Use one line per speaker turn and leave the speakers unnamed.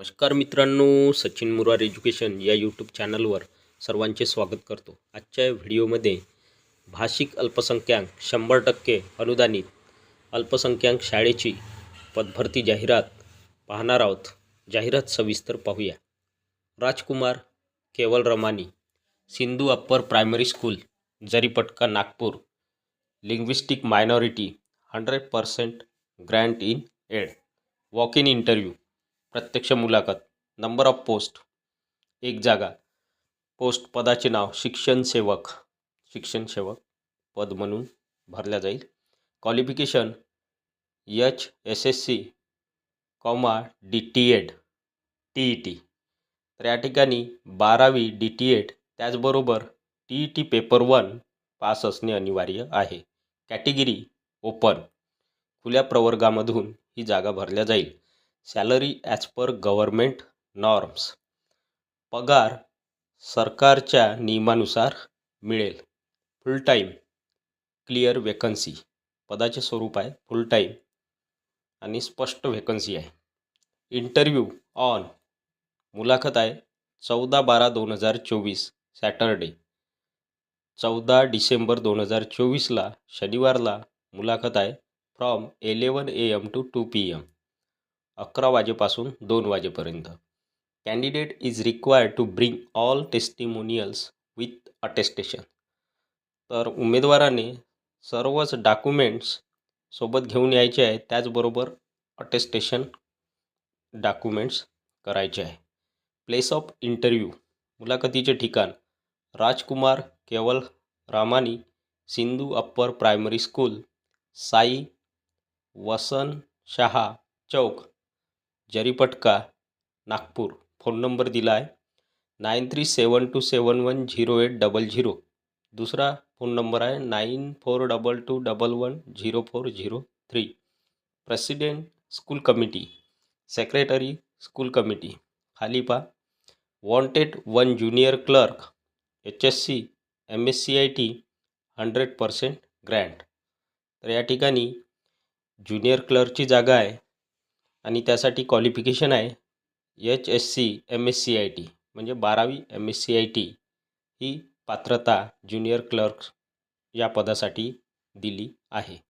नमस्कार मित्रांनो सचिन मुरार एज्युकेशन या यूट्यूब चॅनलवर सर्वांचे स्वागत करतो. आजच्या व्हिडिओमध्ये भाषिक अल्पसंख्याक शंभर टक्के अनुदानित अल्पसंख्याक शाळेची पदभरती जाहिरात पाहणार आहोत. जाहिरात सविस्तर पाहूया. Rajkumar Keval Ramani Sindhu upper primary school Jaripatka Nagpur linguistic minority hundred percent grant in aid walk in interview प्रत्यक्ष मुलाखत. नंबर ऑफ पोस्ट एक जागा. पोस्ट पदाचे नाव शिक्षण सेवक. शिक्षण सेवक पद म्हणून भरल्या जाईल. Qualification H S S C comma D T Ed T E T तर या ठिकाणी बारावी डी टी एड त्याचबरोबर T E T paper one pass असणे अनिवार्य आहे. कॅटेगिरी ओपन खुल्या प्रवर्गामधून ही जागा भरल्या जाईल. Salary as per government norms. पगार सरकारच्या नियमानुसार मिळेल. फुल टाईम क्लिअर वेकन्सी पदाचे स्वरूप आहे फुल टाईम आणि स्पष्ट वेकन्सी आहे. Interview on. मुलाखत आहे चौदा बारा दोन हजार चोवीस सॅटरडे. चौदा डिसेंबर दोन हजार चोवीसला शनिवारला मुलाखत आहे from eleven A M to two P M. अकरा वाजेपासून दोन वाजेपर्यंत. Candidate is required to bring all testimonials with attestation. तर उमेदवाराने सर्वच डॉक्युमेंट्स सोबत घेऊन यायचे आहे त्याचबरोबर अटेस्टेशन डॉक्युमेंट्स करायचे आहे. प्लेस ऑफ इंटरव्ह्यू मुलाखतीचे ठिकाण Rajkumar Keval Ramani Sindhu upper primary school Sai Wasan Shah Chowk Jaripatka Nagpur. Phone number दिला आहे nine three seven two seven one zero eight double zero. दुसरा फोन नंबर आहे nine four double two double one zero four zero three. President school committee. Secretary school committee. खाली पा wanted one junior clerk. H S C M S C I T hundred percent grant. तर या ठिकाणी junior क्लर्कची जागा आहे. आणि त्यासाठी qualification आहे H S C M S C I T म्हणजे बारावी M S C I T ही पात्रता ज्युनियर क्लर्क या पदासाठी दिली आहे.